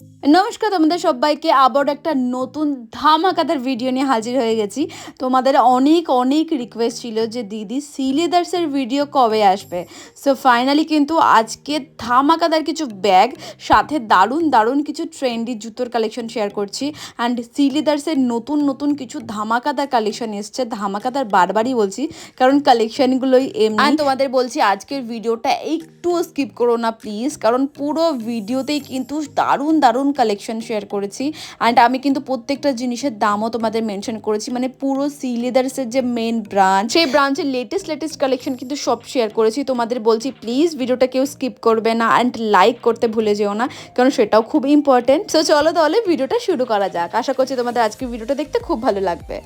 you নমস্কার, তোমাদের সবাইকে আবার একটা নতুন ধামাকাদার ভিডিও নিয়ে হাজির হয়ে গেছি। তোমাদের অনেক অনেক রিকোয়েস্ট ছিল যে, দিদি সিলেদার্সের ভিডিও কবে আসবে? সো ফাইনালি কিন্তু আজকে ধামাকাদার কিছু ব্যাগ সাথে দারুণ দারুণ কিছু ট্রেন্ডি জুতোর কালেকশন শেয়ার করছি। অ্যান্ড সিলেদার্সের নতুন নতুন কিছু ধামাকাদার কালেকশন এসছে। ধামাকাদার বারবারই বলছি, কারণ কালেকশনগুলোই এমনি। তোমাদের বলছি, আজকের ভিডিওটা একটুও স্কিপ করো না প্লিজ কারণ পুরো ভিডিওতেই কিন্তু দারুণ দারুণ কালেকশন শেয়ার করেছি। অ্যান্ড আমি কিন্তু প্রত্যেকটা জিনিসের দামও তোমাদের মেনশন করেছি। মানে পুরো সি লেদার্সের যে মেন ব্রাঞ্চ সেই ব্রাঞ্চের লেটেস্ট লেটেস্ট কালেকশন কিন্তু সব শেয়ার করেছি। তোমাদের বলছি প্লিজ ভিডিওটা কেউ স্কিপ করবে না অ্যান্ড লাইক করতে ভুলে যেও না, কারণ সেটাও খুব ইম্পর্টেন্ট সো চলো তাহলে ভিডিওটা শুরু করা যাক। আশা করছি তোমাদের আজকের ভিডিওটা দেখতে খুব ভালো লাগবে।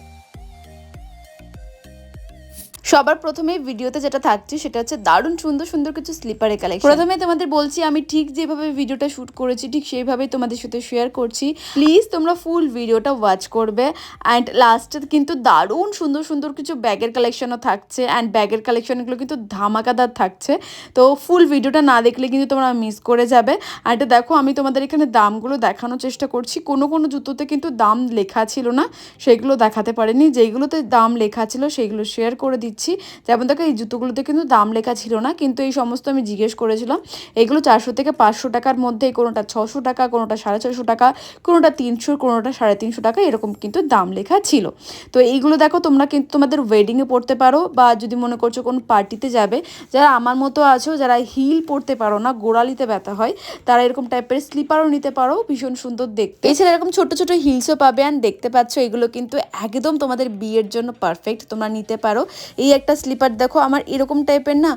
সবার প্রথমে ভিডিওতে যেটা থাকছে সেটা হচ্ছে দারুণ সুন্দর সুন্দর কিছু স্লিপারের কালেকশন প্রথমে তোমাদের বলছি, আমি ঠিক যেভাবে ভিডিওটা শুট করেছি, ঠিক সেইভাবেই তোমাদের সাথে শেয়ার করছি। প্লিজ তোমরা ফুল ভিডিওটা ওয়াচ করবে। অ্যান্ড লাস্টে কিন্তু দারুণ সুন্দর সুন্দর কিছু ব্যাগের কালেকশনও থাকছে। অ্যান্ড ব্যাগের কালেকশনগুলো কিন্তু ধামাকাদার থাকছে। তো ফুল ভিডিওটা না দেখলে কিন্তু তোমরা মিস করে যাবে। আর এটা দেখো, আমি তোমাদের এখানে দামগুলো দেখানোর চেষ্টা করছি। কোনো কোনো জুতোতে কিন্তু দাম লেখা ছিল না, সেগুলো দেখাতে পারিনি। যেইগুলোতে দাম লেখা ছিল, সেগুলো শেয়ার করে দিচ্ছি। যেমন দেখো, এই জুতোগুলোতে কিন্তু দাম লেখা ছিল না, কিন্তু এই সমস্ত আমি জিজ্ঞেস করেছিলাম, এগুলো চারশো থেকে পাঁচশো টাকার মধ্যে কোনোটা ছশো টাকা, কোনোটা সাড়ে ছশো টাকা, কোনোটা তিনশো কোনোটা সাড়ে তিনশো টাকা, এরকম কিন্তু দাম লেখা ছিল। তো এইগুলো দেখো, তোমরা কিন্তু তোমাদের ওয়েডিংয়ে পড়তে পারো, বা যদি মনে করছ কোনো পার্টিতে যাবে, যারা আমার মতো আছো, যারা হিল পড়তে পারো না, গোড়ালিতে ব্যথা হয়, তারা এরকম টাইপের স্লিপারও নিতে পারো, ভীষণ সুন্দর দেখতে। এছাড়া এরকম ছোট ছোট হিলসও পাবে অ্যান্ড দেখতে পাচ্ছ, এগুলো কিন্তু একদম তোমাদের বিয়ের জন্য পারফেক্ট তোমরা নিতে পারো। এই একটা স্লিপার, দেখো আমার এরকম টাইপের না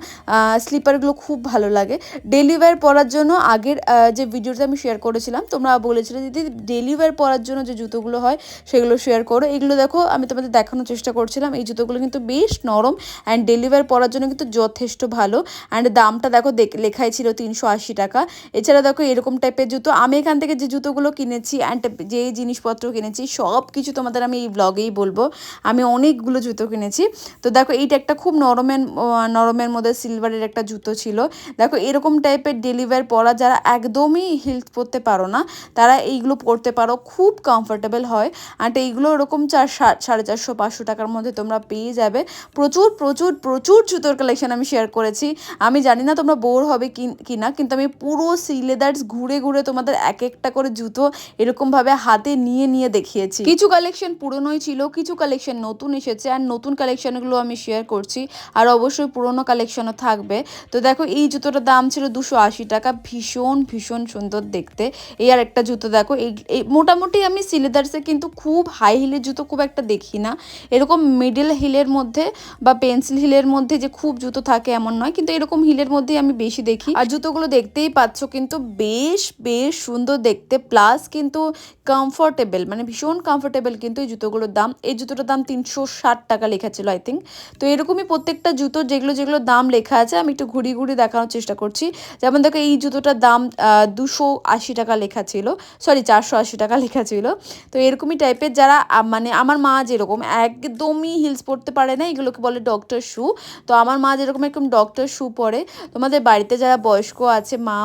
স্লিপারগুলো খুব ভালো লাগে। ডেলি ওয়্যার পরার জন্য আগের যে ভিডিওটা আমি শেয়ার করেছিলাম, তোমরা বলেছিলে দিদি ডেলি ওয়্যার পরার জন্য যে জুতোগুলো হয়, সেগুলো শেয়ার করো। এগুলো দেখো, আমি তোমাদের দেখানোর চেষ্টা করছিলাম। এই জুতোগুলো কিন্তু বেশ নরম অ্যান্ড ডেলি ওয়্যার পরার জন্য কিন্তু যথেষ্ট ভালো। অ্যান্ড দামটা দেখো দেখ- লেখাই ছিল তিনশো আশি টাকা। এছাড়া দেখো এরকম টাইপের জুতো, আমি এখান থেকে যে জুতোগুলো কিনেছি অ্যান্ড যে জিনিসপত্র কিনেছি সব কিছু তোমাদের আমি এই ব্লগেই বলব। আমি অনেকগুলো জুতো কিনেছি। তো দেখো এইটা একটা খুব নরমের নরমের মধ্যে সিলভারের একটা জুতো ছিল। দেখো, এরকম টাইপের ডেলিভার পরা যারা একদমই হিলস পরতে পারো না, তারা এইগুলো পরতে পারো, খুব কমফোর্টেবল হয়। আর এইগুলো ওরকম চার সাড়ে চারশো, পাঁচশো টাকার মধ্যে তোমরা পেয়ে যাবে। প্রচুর প্রচুর প্রচুর জুতোর কালেকশন আমি শেয়ার করেছি। আমি জানি না তোমরা বোর হবে কি না কিন্তু আমি পুরো সিলেদার্স ঘুরে ঘুরে তোমাদের এক একটা করে জুতো এরকমভাবে হাতে নিয়ে নিয়ে দেখিয়েছি। কিছু কালেকশন পুরনোই ছিল, কিছু কালেকশন নতুন এসেছে। আর নতুন কালেকশনগুলো আমি শেয়ার করছি। আর অবশ্যই পুরনো কালেকশনও থাকবে। তো দেখো, এই জুতোটার দাম ছিল দুশো আশি টাকা। ভীষণ ভীষণ সুন্দর দেখতে। এই আর একটা জুতো দেখো, এই মোটামুটি আমি সিলেদার্সে কিন্তু খুব হাই হিলের জুতো খুব একটা দেখি না। এরকম মিডল হিলের মধ্যে বা পেন্সিল হিলের মধ্যে যে খুব জুতো থাকে এমন নয়, কিন্তু এরকম হিলের মধ্যেই আমি বেশি দেখি। আর জুতোগুলো দেখতেই পাচ্ছ কিন্তু বেশ বেশ সুন্দর দেখতে। প্লাস কিন্তু কমফোর্টেবল মানে ভীষণ কমফোর্টেবল কিন্তু এই জুতোগুলোর দাম। এই জুতোটার দাম তিনশো ষাট টাকা লেখা ছিল আই থিঙ্ক তো এরকমই প্রত্যেকটা জুতো যেগুলো যেগুলো দাম লেখা আছে, আমি একটু ঘুরিয়ে ঘুরিয়ে দেখানোর চেষ্টা করছি। যেমন দেখো, এই জুতোটার দাম দুশো আশি টাকা লেখা ছিল। সরি চারশো আশি টাকা লেখা ছিল। তো এরকমই টাইপের যারা মানে আমার মা যেরকম একদমই হিলস পরতে পারে না, এগুলোকে বলে ডক্টর শু তো আমার মা যেরকম এরকম ডক্টর শু পরে। তোমাদের বাড়িতে যারা বয়স্ক আছে, মা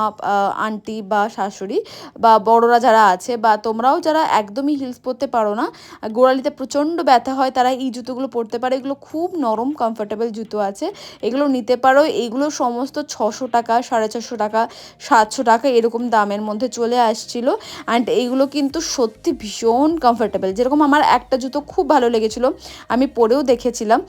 আন্টি বা শাশুড়ি বা বড়রা যারা আছে বা তোমরাও যারা একদমই হিলস পরতে পারো না, গোড়ালিতে প্রচণ্ড ব্যথা হয়, তারা এই জুতোগুলো পরতে পারে। এগুলো খুব নরম কমফোর্টেবল জুতো আছে। এগুলো নিতে পারো। এগুলো সমস্ত ছশো টাকা, সাড়ে ছশো টাকা, সাতশো টাকা এরকম দামের মধ্যে চলে আসছিল। অ্যান্ড এইগুলো কিন্তু সত্যি ভীষণ কমফোর্টেবল যেরকম আমার একটা জুতো খুব ভালো লেগেছিল, আমি পরেও দেখেছিলাম।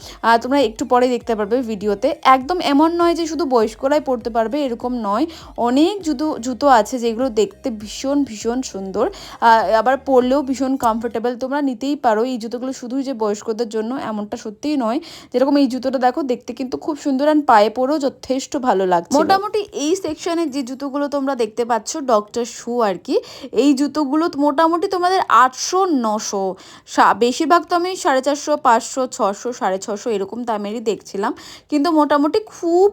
তোমরা একটু পরে দেখতে পারবে ভিডিওতে। একদম এমন নয় যে শুধু বয়স্করাই পরতে পারবে, এরকম নয়। অনেক জুতো জুতো আছে যেগুলো দেখতে ভীষণ ভীষণ সুন্দর। আবার পরলেও ভীষণ কমফোর্টেবল তোমরা নিতেই পারো। এই জুতোগুলো শুধুই যে বয়স্কদের জন্য এমনটা সত্যিই নয় যেরকম এই জুতোটা দেখো, দেখতে কিন্তু খুব সুন্দর অ্যান্ড পায়ে পরেও যথেষ্ট ভালো লাগছে মোটামুটি এই সেকশনে যে জুতোগুলো তোমরা দেখতে পাচ্ছ ডক্টর শু আর কি, এই জুতোগুলো মোটামুটি তোমাদের আটশো, নশো বেশিরভাগ তো আমি সাড়ে চারশো, পাঁচশো, ছশো, সাড়ে ছশো এরকম দামেরই দেখছিলাম। কিন্তু মোটামুটি খুব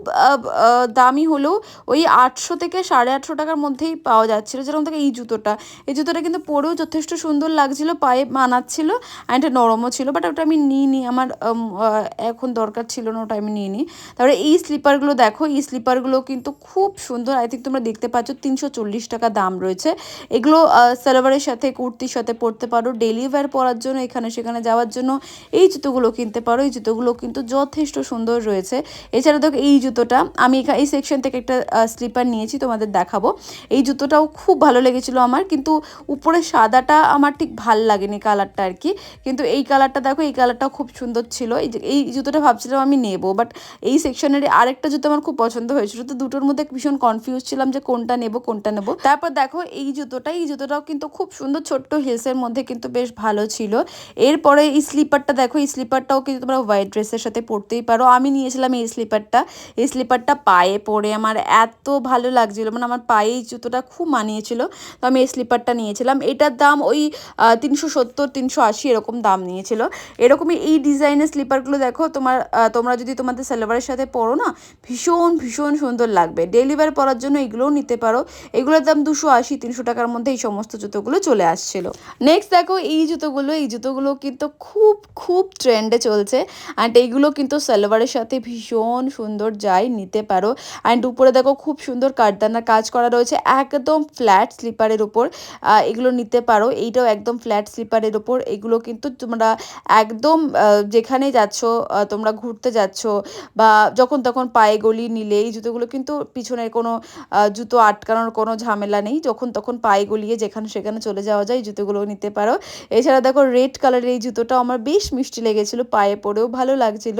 দামি হলেও ওই আটশো থেকে সাড়ে আটশো টাকার মধ্যেই পাওয়া যাচ্ছিল, যেরকম থেকে এই জুতোটা। এই জুতোটা কিন্তু পরেও যথেষ্ট সুন্দর লাগছিল, পায়ে মানাচ্ছিল অ্যান্ড নরমও ছিল বাট ওটা আমি নিই নিইনি, আমার এখন দরকার ছিল না, ওটা আমি নিয়ে নিই। তারপরে এই স্লিপারগুলো দেখো, এই স্লিপারগুলো কিন্তু খুব সুন্দর। আই থিঙ্ক তোমরা দেখতে পাচ্ছ তিনশো চল্লিশ টাকা দাম রয়েছে। এগুলো সালোয়ারের সাথে, কুর্তির সাথে পরতে পারো। ডেলি ওয়্যার পরার জন্য, এখানে সেখানে যাওয়ার জন্য এই জুতোগুলো কিনতে পারো। এই জুতোগুলো কিন্তু যথেষ্ট সুন্দর রয়েছে। এছাড়া দেখো এই জুতোটা, আমি এখা- এই সেকশন থেকে একটা স্লিপার নিয়েছি, তোমাদের দেখাবো। এই জুতোটাও খুব ভালো লেগেছিল আমার, কিন্তু উপরে সাদাটা আমার ঠিক ভালো লাগেনি কালারটা আর কি। কিন্তু এই কালারটা দেখো, এই কালারটাও খুব সুন্দর ছিল। এই এই জুতোটা ভাবছিলাম আমি নেব বাট এই সেকশনের আরেকটা জুতো আমার খুব পছন্দ হয়েছিল। তো দুটোর মধ্যে ভীষণ কনফিউজ ছিলাম যে কোনটা নেব কোনটা নেব। তারপর দেখো এই জুতোটা, এই জুতোটাও কিন্তু খুব সুন্দর ছোট্ট হিলসের মধ্যে কিন্তু বেশ ভালো ছিল। এরপরে এই স্লিপারটা দেখো, এই স্লিপারটাও কিন্তু তোমরা হোয়াইট ড্রেসের সাথে পরতেই পারো। আমি নিয়েছিলাম এই স্লিপারটা এই স্লিপারটা পায়ে পরে আমার এত ভালো লাগছিল মানে আমার পায়ে এই জুতোটা খুব মানিয়েছিল। তো আমি এই স্লিপারটা নিয়েছিলাম। এটার দাম ওই তিনশো সত্তর, তিনশো আশি এরকম দাম নিয়েছিল। এরকমই এই ডিজাইনের স্লিপারগুলো দেখো তোমার তোমরা যদি তোমাদের সালোয়ারের সাথে পরো না, ভীষণ ভীষণ সুন্দর লাগবে। ডেলিভার পরার জন্য এগুলোও নিতে পারো। এগুলোর দাম দুশো আশি, তিনশো টাকার মধ্যে এই সমস্ত জুতোগুলো চলে আসছিল। নেক্সট দেখো, এই জুতোগুলো এই জুতোগুলো কিন্তু খুব খুব ট্রেন্ডে চলছে। অ্যান্ড এইগুলো কিন্তু সালোয়ারের সাথে ভীষণ সুন্দর যায়, নিতে পারো। অ্যান্ড উপরে দেখো, খুব সুন্দর কাঠদানার কাজ করা রয়েছে, একদম ফ্ল্যাট স্লিপারের উপর। এগুলো নিতে পারো, এইটাও একদম ফ্ল্যাট স্লিপারের উপর। এগুলো কিন্তু তোমরা একদম যেখানে যাচ্ছ তোমরা ঘুরতে যাচ্ছ বা যখন তখন পায়ে গলি নিলে এই জুতোগুলো কিন্তু পিছনের কোনো জুতো আটকানোর কোনো ঝামেলা নেই। যখন তখন পায়ে গলিয়ে যেখানে সেখানে চলে যাওয়া যায় জুতোগুলো নিতে পারো। এছাড়া দেখো রেড কালারের এই জুতোটা আমার বেশ মিষ্টি লেগেছিলো, পায়ে পরেও ভালো লাগছিল।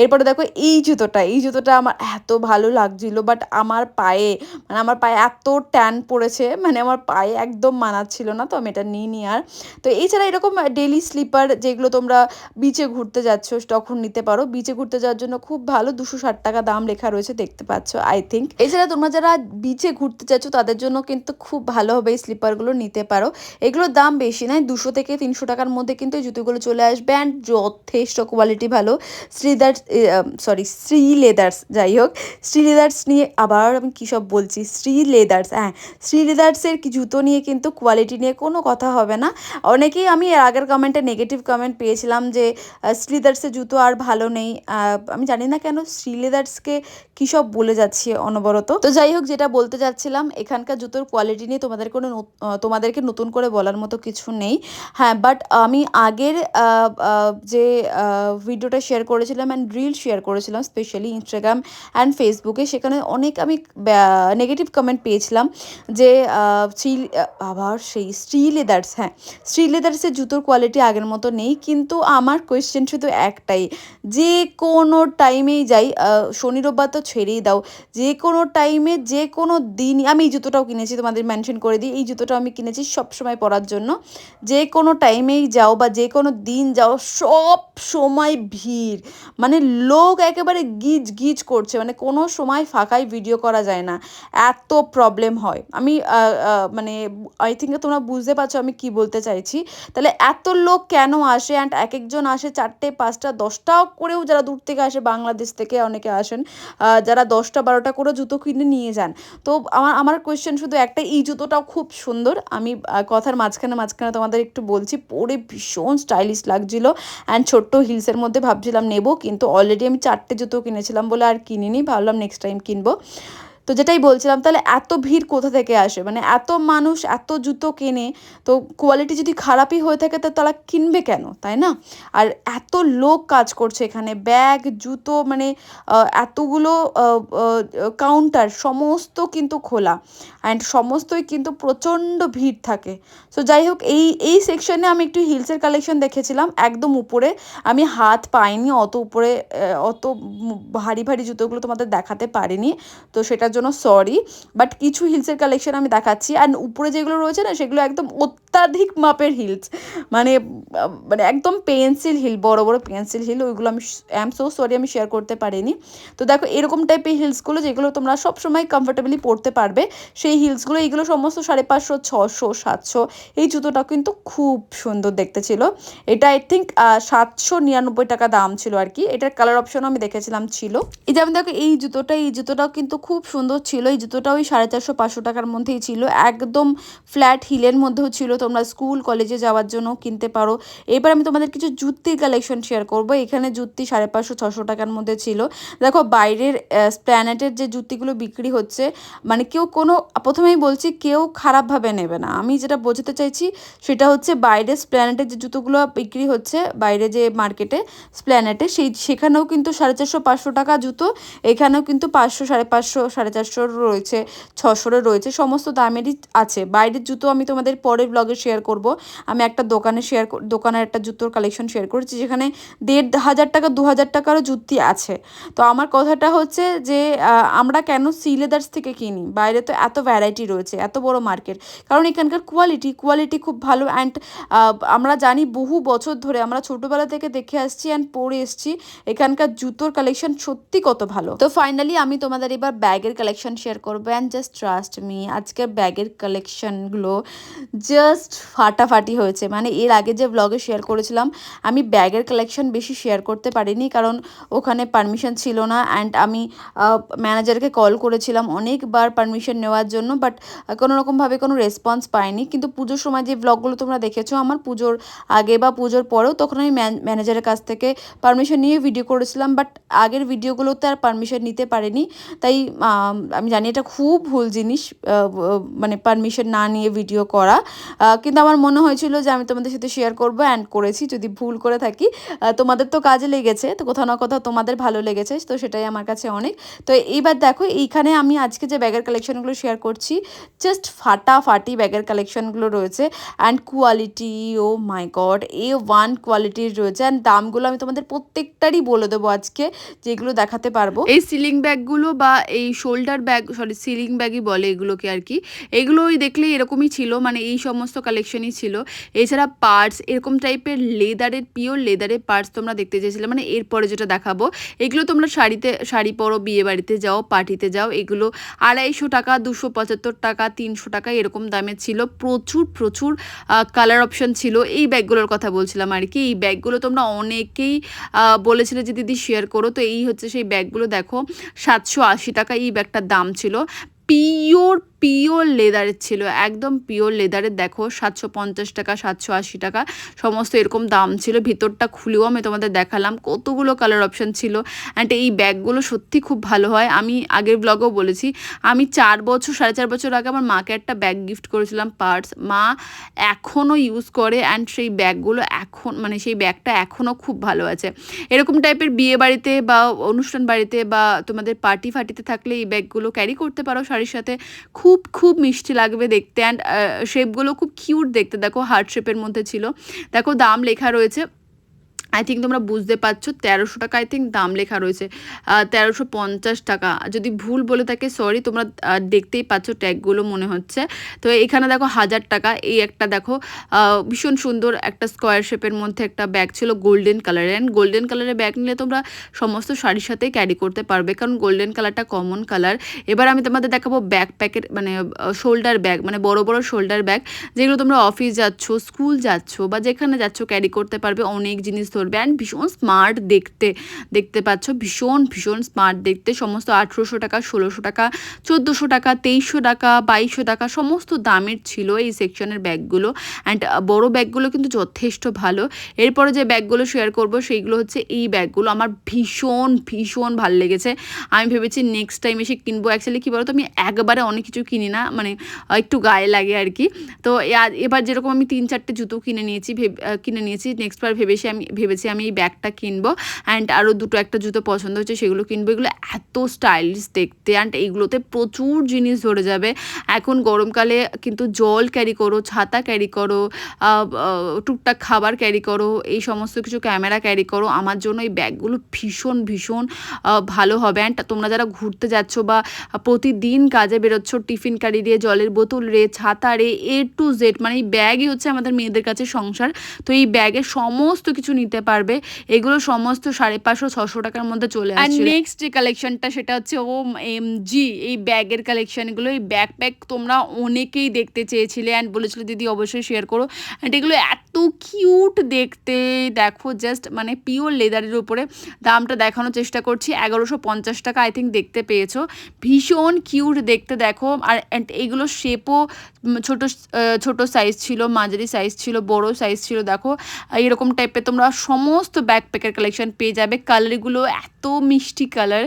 এরপরে দেখো এই জুতোটা এই জুতোটা আমার এত ভালো লাগছিল বাট আমার পায়ে মানে আমার পায়ে এত ট্যান পড়েছে মানে আমার পায়ে একদম মানাচ্ছিল না, তো আমি এটা নিই নি আর। তো এছাড়া এরকম ডেলি স্লিপার যেগুলো তোমরা বিচে ঘুরতে যাচ্ছ, তখন নিতে পারো। বিচে ঘুরতে যাওয়ার জন্য খুব ভালো। দুশো ষাট টাকা দাম লেখা রয়েছে, দেখতে পাচ্ছ আই থিঙ্ক এছাড়া তোমরা যারা বিচে ঘুরতে যাচ্ছ তাদের জন্য কিন্তু খুব ভালো হবে এই স্লিপারগুলো নিতে পারো। এগুলোর দাম বেশি নয়, দুশো থেকে তিনশো টাকার মধ্যে কিন্তু এই জুতোগুলো চলে আসবে অ্যান্ড যথেষ্ট কোয়ালিটি ভালো। শ্রীদার্স সরি শ্রী লেদার্স যাই হোক। শ্রী লেদার্স নিয়ে আবার আমি কী সব বলছি? শ্রী লেদার্স হ্যাঁ। শ্রী লেদার্সের জুতো নিয়ে কিন্তু কোয়ালিটি নিয়ে কোনো কথা হবে না। অনেকেই আমি এর আগের কমেন্টে নেগেটিভ কমেন্ট পেয়েছিলাম যে শ্রীদার্সের জুতো আর ভালো নেই। আমি জানি না কেন শ্রী লেদার্সকে কী সব বলে যাচ্ছি অনবরত। তো যাই হোক, যেটা বলতে যাচ্ছিলাম, এখানকার জুতোর কোয়ালিটি নিয়ে তোমাদের কোনো তোমাদেরকে নতুন করে বলার মতো কিছু নেই। হ্যাঁ বাট আমি আগের যে ভিডিওটা শেয়ার করেছিলাম অ্যান্ড রিল শেয়ার করেছিলাম স্পেশালি ইনস্টাগ্রাম অ্যান্ড ফেসবুকে সেখানে অনেক আমি নেগেটিভ কমেন্ট পেয়েছিলাম যে শ্রী আবার সেই শ্রী লেদার্স হ্যাঁ শ্রী লেদার্সের জুতোর কোয়ালিটি আগের মতো নেই, কিন্তু আমার কোয়েশ্চেন শুধু একটাই যে কোনো টাইমেই যাই শনি রোববার তো ছেড়েই দাও। যে কোনো টাইমে যে কোনো দিন আমি এই জুতোটাও কিনেছি, তোমাদের মেনশন করে দিই, এই জুতোটাও আমি কিনেছি সব সময় পরার জন্য। যে কোনো টাইমেই যাও বা যে কোনো দিন যাও, সব সময় ভিড়। মানে লোক একেবারে গিজ গিজ করছে মানে কোনো সময় ফাঁকায় ভিডিও করা যায় না। এত প্রবলেম হয়। আমি মানে আই থিঙ্ক তোমরা বুঝতে পারছ আমি কি বলতে চাইছি। তাহলে এত লোক কেন আসে? অ্যান্ড এক একজন আসে চারটে, পাঁচটা দশটা করেও যারা দূর থেকে আসে, বাংলাদেশ থেকে অনেকে আসেন যারা দশটা বারোটা করে জুতো কিনে নিয়ে যান। তো আমার আমার কোয়েশ্চেন শুধু একটা এই জুতোটাও খুব সুন্দর। আমি কথার মাঝখানে মাঝখানে তোমাদের একটু বলছি, পরে ভীষণ স্টাইলিশ লাগছিল অ্যান্ড ছোট্ট হিলসের মধ্যে ভাবছিলাম নেব, কিন্তু অলরেডি আমি চারটে জুতো কিনেছিলাম বলে আর কিনিনি, ভাবলাম নেক্সট টাইম কিনবো। তো যেটাই বলছিলাম, তাহলে এত ভিড় কোথা থেকে আসে? মানে এত মানুষ, এত জুতো কেনে, তো কোয়ালিটি যদি খারাপই হয়ে থাকে, তো তারা কিনবে কেন? তাই না? আর এত লোক কাজ করছে এখানে, ব্যাগ, জুতো মানে এতগুলো কাউন্টার সমস্ত কিন্তু খোলা। অ্যান্ড সমস্তই কিন্তু প্রচণ্ড ভিড় থাকে। সো যাই হোক, এই এই সেকশনে আমি একটু হিলসের কালেকশন দেখেছিলাম, একদম উপরে। আমি হাত পাইনি অত উপরে অত ভারী ভারী জুতোগুলো তোমাদের দেখাতে পারিনি। তো সেটার জন্য সরি বাট কিছু হিলসের কালেকশন আমি দেখাচ্ছি। আর উপরে যেগুলো রয়েছে না, সেগুলো একদম অত্যাধিক মাপের হিলস মানে মানে একদম পেন্সিল হিল বড় বড় পেন্সিল হিল ওইগুলো আমি অ্যাম সো সরি আমি শেয়ার করতে পারিনি। তো দেখো, এরকম টাইপের হিলসগুলো যেগুলো তোমরা সবসময় কমফোর্টেবলি পরতে পারবে, সেই হিলসগুলো এইগুলো সমস্ত সাড়ে পাঁচশো, ছশো, সাতশো, এই জুতোটা কিন্তু খুব সুন্দর দেখতে ছিল। এটা আই থিঙ্ক সাতশো নিরানব্বই টাকা দাম ছিল আর কি। এটার কালার অপশনও আমি দেখেছিলাম ছিল। এই যেমন দেখো, এই জুতোটা, এই জুতোটাও কিন্তু খুব সুন্দর ছিল। এই জুতোটা ওই সাড়ে চারশো পাঁচশো টাকার মধ্যেই ছিল। একদম ফ্ল্যাট হিলের মধ্যেও ছিল। তোমরা স্কুল কলেজে যাওয়ার জন্য কিনতে পারো। এবার আমি তোমাদের কিছু জুতির কালেকশন শেয়ার করব। এখানে জুতি সাড়ে পাঁচশো, ছশো টাকার মধ্যে ছিল। দেখো, বাইরের প্ল্যানেটের যে জুতিগুলো বিক্রি হচ্ছে মানে কেউ কোনো, প্রথমেই বলছি কেউ খারাপভাবে নেবে না। আমি যেটা বোঝাতে চাইছি, সেটা হচ্ছে বাইরের স্প্ল্যানেটের যে জুতোগুলো বিক্রি হচ্ছে, বাইরে যে মার্কেটে স্প্ল্যানেটে সেই, সেখানেও কিন্তু সাড়ে চারশো, পাঁচশো টাকা জুতো, এখানেও কিন্তু পাঁচশো, সাড়ে পাঁচশো, সাড়ে চারশোর রয়েছে, ছশোরও রয়েছে, সমস্ত দামেরই আছে। বাইরের জুতো আমি তোমাদের পরের ব্লগে শেয়ার করব। আমি একটা দোকানে শেয়ার দোকানের একটা জুতোর কালেকশন শেয়ার করেছি, যেখানে দেড় হাজার টাকা, দু হাজার টাকারও জুতি আছে। তো আমার কথাটা হচ্ছে যে আমরা কেন সিলেদার্স থেকে কিনি? বাইরে তো এত ভ্যারাইটি রয়েছে, এত বড় মার্কেট কারণ এখানকার কোয়ালিটি কোয়ালিটি খুব ভালো অ্যান্ড আমরা জানি বহু বছর ধরে আমরা ছোটোবেলা থেকে দেখে আসছি অ্যান্ড পরে এসছি, এখানকার জুতোর কালেকশন সত্যি কত ভালো। তো ফাইনালি আমি তোমাদের এবার ব্যাগের কালেকশন শেয়ার করব অ্যান্ড জাস্ট ট্রাস্ট মি আজকের ব্যাগের কালেকশনগুলো জাস্ট ফাটাফাটি হয়েছে। মানে এর আগে যে ব্লগে শেয়ার করেছিলাম, আমি ব্যাগের কালেকশন বেশি শেয়ার করতে পারিনি কারণ ওখানে পারমিশন ছিল না অ্যান্ড আমি ম্যানেজারকে কল করেছিলাম অনেকবার পারমিশন নেওয়ার জন্য বাট কোনো রকমভাবে কোনো রেসপন্স পাইনি। কিন্তু পুজোর সময় যে ব্লগগুলো তোমরা দেখেছ, আমার পুজোর আগে বা পুজোর পরেও তখন আমি ম্যানেজারের কাছ থেকে পারমিশন নিয়ে ভিডিও করেছিলাম বাট আগের ভিডিওগুলোতে আর পারমিশন নিতে পারিনি। তাই আমি জানি এটা খুব ভুল জিনিস মানে পারমিশন না নিয়ে ভিডিও করা। কিন্তু আমার মনে হয়েছিল যে আমি তোমাদের সাথে শেয়ার করব অ্যান্ড করেছি, যদি ভুল করে থাকি। তোমাদের তো কাজে লেগেছে, তো কোথাও না কোথাও তোমাদের ভালো লেগেছে, তো সেটাই আমার কাছে অনেক। তো এইবার দেখো, এইখানে আমি আজকে যে ব্যাগের কালেকশনগুলো শেয়ার করছি জাস্ট ফাটাফাটি ব্যাগের কালেকশনগুলো রয়েছে। And quality oh my god A one কোয়ালিটির রয়েছে। অ্যান্ড দামগুলো আমি তোমাদের প্রত্যেকটারই বলে দেবো আজকে, যেগুলো দেখাতে পারব। এই সিলিং ব্যাগগুলো বা এই শোল্ডার ব্যাগ সরি সিলিং ব্যাগই বলে এগুলোকে আর কি। এগুলো ওই দেখলেই এরকমই ছিল মানে এই সমস্ত কালেকশনই ছিল। এছাড়া পার্টস এরকম টাইপের লেদারের পিওর লেদারের পার্টস তোমরা দেখতে চেয়েছিলে মানে এরপরে যেটা দেখাবো, এগুলো তোমরা শাড়িতে, শাড়ি পরো, বিয়ে বাড়িতে যাও পার্টিতে যাও, এগুলো আড়াইশো টাকা, দুশো পঁচাত্তর টাকা, তিনশো টাকা এরকম দামের ছিল। প্রচুর প্রচুর কালার অপশন ছিল। এই ব্যাগগুলোর কথা বলছিলাম আর কি। এই ব্যাগগুলো তোমরা অনেকেই বলেছিলে যে দিদি শেয়ার করো, তো এই হচ্ছে সেই ব্যাগগুলো দেখো, সাতশো আশি টাকা, এই ব্যাগটার দাম ছিল পিওর পিওর লেদারের ছিল, একদম পিওর লেদারের, দেখো সাতশো পঞ্চাশ টাকা, সাতশো আশি টাকা, সমস্ত এরকম দাম ছিল। ভিতরটা খুলেও আমি তোমাদের দেখালাম, কতগুলো কালার অপশান ছিল। অ্যান্ড এই ব্যাগগুলো সত্যি খুব ভালো হয়। আমি আগের ব্লগেও বলেছি, আমি চার বছর, সাড়ে চার বছর আগে আমার মাকে একটা ব্যাগ গিফট করেছিলাম পার্টস মা এখনও ইউজ করে অ্যান্ড সেই ব্যাগগুলো এখন মানে সেই ব্যাগটা এখনও খুব ভালো আছে। এরকম টাইপের বিয়ে বাড়িতে বা অনুষ্ঠান বাড়িতে বা তোমাদের পার্টি ফার্টিতে থাকলে এই ব্যাগগুলো ক্যারি করতে পারো শাড়ির সাথে। খুব খুব খুব মিষ্টি লাগবে দেখতে অ্যান্ড শেপগুলো খুব কিউট দেখতে। দেখো হার্ট শেপের মধ্যে ছিল। দেখো দাম লেখা রয়েছে আই থিঙ্ক তোমরা বুঝতে পারছ, তেরোশো টাকা আই থিঙ্ক দাম লেখা রয়েছে। তেরোশো পঞ্চাশ টাকা। যদি ভুল বলে থাকে সরি তোমরা দেখতেই পাচ্ছ ট্যাগগুলো মনে হচ্ছে। তো এখানে দেখো হাজার টাকা, এই একটা দেখো ভীষণ সুন্দর একটা স্কোয়ার শেপের মধ্যে একটা ব্যাগ ছিল গোল্ডেন কালারের অ্যান্ড গোল্ডেন কালারের ব্যাগ নিলে তোমরা সমস্ত শাড়ির সাথেই ক্যারি করতে পারবে, কারণ গোল্ডেন কালারটা কমন কালার এবার আমি তোমাদের দেখাবো ব্যাগ প্যাকেট মানে শোল্ডার ব্যাগ মানে বড় বড় শোল্ডার ব্যাগ যেগুলো তোমরা অফিস যাচ্ছ স্কুল যাচ্ছ, বা যেখানে যাচ্ছ ক্যারি করতে পারবে, অনেক জিনিস ধরে ধরবে অ্যান্ড ভীষণ স্মার্ট দেখতে দেখতে পাচ্ছ, ভীষণ ভীষণ স্মার্ট দেখতে। সমস্ত আঠেরোশো টাকা, ষোলোশো টাকা, চোদ্দোশো টাকা, তেইশশো টাকা, বাইশশো টাকা, সমস্ত দামের ছিল এই সেকশনের ব্যাগগুলো অ্যান্ড বড় ব্যাগগুলো কিন্তু যথেষ্ট ভালো। এরপরে যে ব্যাগগুলো শেয়ার করব, সেইগুলো হচ্ছে এই ব্যাগগুলো আমার ভীষণ ভীষণ ভালো লেগেছে। আমি ভেবেছি নেক্সট টাইম এসে কিনবো। অ্যাকচুয়ালি কী বলতো, আমি একবারে অনেক কিছু কিনি না। মানে একটু গায়ে লাগে আর কি। তো এবার যেরকম আমি তিন, চারটে জুতো কিনে নিয়েছি কিনে নিয়েছি। নেক্সট বার ভেবেছি আমি, ভেবে ভেবেছি আমি এই ব্যাগটা কিনবো। অ্যান্ড আরও দুটো একটা জুতো পছন্দ হচ্ছে, সেগুলো কিনবো। এগুলো এত স্টাইলিশ দেখতে। অ্যান্ড এইগুলোতে প্রচুর জিনিস ধরে যাবে। এখন গরমকালে কিন্তু জল ক্যারি করো, ছাতা ক্যারি করো টুকটাক খাবার ক্যারি করো, এই সমস্ত কিছু ক্যামেরা ক্যারি করো, আমার জন্য এই ব্যাগগুলো ভীষণ ভীষণ ভালো হবে। অ্যান্ড তোমরা যারা ঘুরতে যাচ্ছ বা প্রতিদিন কাজে বেরোচ্ছ, টিফিন কারি রে জলের বোতল রে, ছাতা রে এ টু জেড মানে এই ব্যাগই হচ্ছে আমাদের মেয়েদের কাছে সংসার। তো এই ব্যাগে সমস্ত কিছু নিতে পারবে। এগুলো সমস্ত সাড়ে পাঁচশো ছশো টাকার মধ্যে চলে আসছে। নেক্সট যে কালেকশনটা সেটা হচ্ছে ও এম জি এই ব্যাগের কালেকশনগুলো এই ব্যাকপ্যাক তোমরা অনেকেই দেখতে চেয়েছিলে অ্যান্ড বলেছিলো দিদি অবশ্যই শেয়ার করো। অ্যান্ড এগুলো এত এত কিউট দেখতে। দেখো জাস্ট মানে পিওর লেদারের উপরে দামটা দেখানোর চেষ্টা করছি, এগারোশো পঞ্চাশ টাকা আই থিঙ্ক দেখতে পেয়েছ। ভীষণ কিউট দেখতে দেখো, আর and এইগুলো শেপও ছোট ছোট সাইজ ছিল, মাঝারি সাইজ ছিল, বড় সাইজ ছিল, দেখো। এরকম টাইপের তোমরা সমস্ত ব্যাকপ্যাকের কালেকশন পেয়ে যাবে। কালারগুলো এত মিষ্টি কালার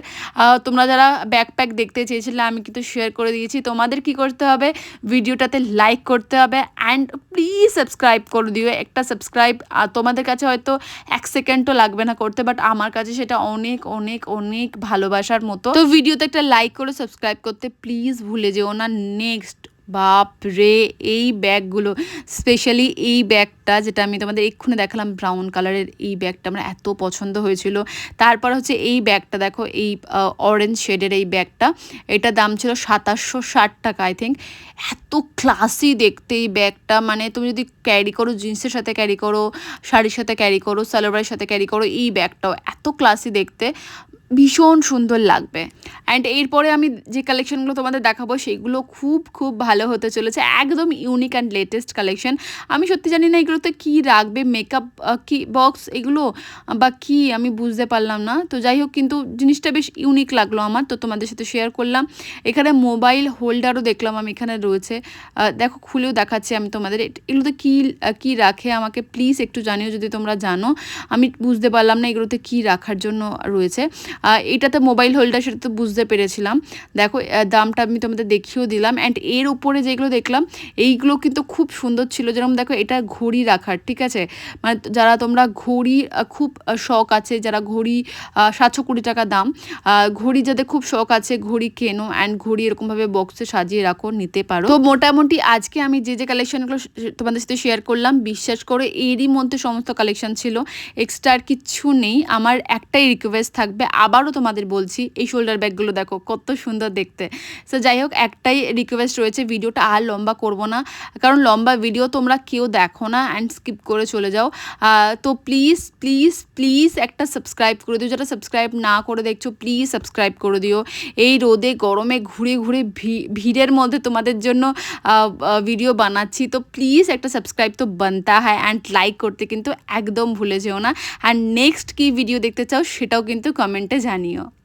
তোমরা যারা ব্যাকপ্যাক দেখতে চেয়েছিলে, আমি কিন্তু শেয়ার করে দিয়েছি। তোমাদের কি করতে হবে? ভিডিওটাতে লাইক করতে হবে অ্যান্ড প্লিজ সাবস্ক্রাইব করে দিও। একটা সাবস্ক্রাইব তোমাদের কাছে হয়তো এক সেকেন্ডও লাগবে না করতে বাট আমার কাছে সেটা অনেক অনেক অনেক ভালোবাসার মতো। তো ভিডিওতে একটা লাইক করে সাবস্ক্রাইব করতে প্লিজ ভুলে যেও না। নেক্সট বাপ রে এই ব্যাগগুলো স্পেশালি এই ব্যাগটা যেটা আমি তোমাদের এক্ষুনি দেখালাম ব্রাউন কালারের এই ব্যাগটা আমার এত পছন্দ হয়েছিল। তারপর হচ্ছে এই ব্যাগটা দেখো, এই অরেঞ্জ শেডের এই ব্যাগটা। এটা দাম ছিল সাতাশশো ষাট টাকা আই থিঙ্ক এত ক্লাসি দেখতে এই ব্যাগটা। মানে তুমি যদি ক্যারি করো জিন্সের সাথে ক্যারি করো, শাড়ির সাথে ক্যারি করো সালোয়ারের সাথে ক্যারি করো, এই ব্যাগটাও এত ক্লাসি দেখতে। ভীষণ সুন্দর লাগবে। অ্যান্ড এরপরে আমি যে কালেকশনগুলো তোমাদের দেখাবো সেইগুলো খুব খুব ভালো হতে চলেছে। একদম ইউনিক অ্যান্ড লেটেস্ট কালেকশন আমি সত্যি জানি না এগুলোতে কী রাখবে মেকআপ কি বক্স এগুলো? বা কি? আমি বুঝতে পারলাম না। তো যাই হোক, কিন্তু জিনিসটা বেশ ইউনিক লাগল আমার। তো তোমাদের সাথে শেয়ার করলাম। এখানে মোবাইল হোল্ডারও দেখলাম আমি এখানে রয়েছে। দেখো, খুলেও দেখাচ্ছি আমি তোমাদের। এগুলোতে কী কী রাখে আমাকে প্লিজ একটু জানিও যদি তোমরা জানো। আমি বুঝতে পারলাম না এগুলোতে কী রাখার জন্য রয়েছে। এটাতে মোবাইল হোল্ডার সেটা তো বুঝতে পেরেছিলাম। দেখো দামটা আমি তোমাদের দেখিয়েও দিলাম অ্যান্ড এর উপরে যেগুলো দেখলাম, এইগুলো কিন্তু খুব সুন্দর ছিল। যেরকম দেখো, এটা ঘড়ি রাখার, ঠিক আছে? মানে যারা তোমরা ঘড়ি খুব শখ আছে, যারা ঘড়ি সাতশো কুড়ি টাকা দাম ঘড়ি যাদের খুব শখ আছে, ঘড়ি কেনো অ্যান্ড ঘড়ি এরকমভাবে বক্সে সাজিয়ে রাখো, নিতে পারো। তো মোটামুটি আজকে আমি যে যে কালেকশনগুলো তোমাদের সাথে শেয়ার করলাম, বিশ্বাস করে, এরই মধ্যে সমস্ত কালেকশন ছিল। এক্সট্রা আর কিচ্ছু নেই, আমার একটাই রিকোয়েস্ট থাকবে আবারও তোমাদের বলছি, এই শোল্ডার ব্যাগগুলো দেখো, কত সুন্দর দেখতে। সো যাই হোক, একটাই রিকোয়েস্ট রয়েছে, ভিডিওটা আর লম্বা করব না, কারণ লম্বা ভিডিও তোমরা কেউ দেখো না অ্যান্ড স্কিপ করে চলে যাও। তো প্লিজ প্লিজ প্লিজ একটা সাবস্ক্রাইব করে দিও, যারা সাবস্ক্রাইব না করে দেখছ প্লিজ সাবস্ক্রাইব করে দিও। এই রোদে, গরমে ঘুরে ঘুরে ভিড়ের মধ্যে তোমাদের জন্য ভিডিও বানাচ্ছি। তো প্লিজ একটা সাবস্ক্রাইব তো বানতা হয় অ্যান্ড লাইক করতে কিন্তু একদম ভুলে যেও না। অ্যান্ড নেক্সট কী ভিডিও দেখতে চাও, সেটাও কিন্তু কমেন্টে জানিও।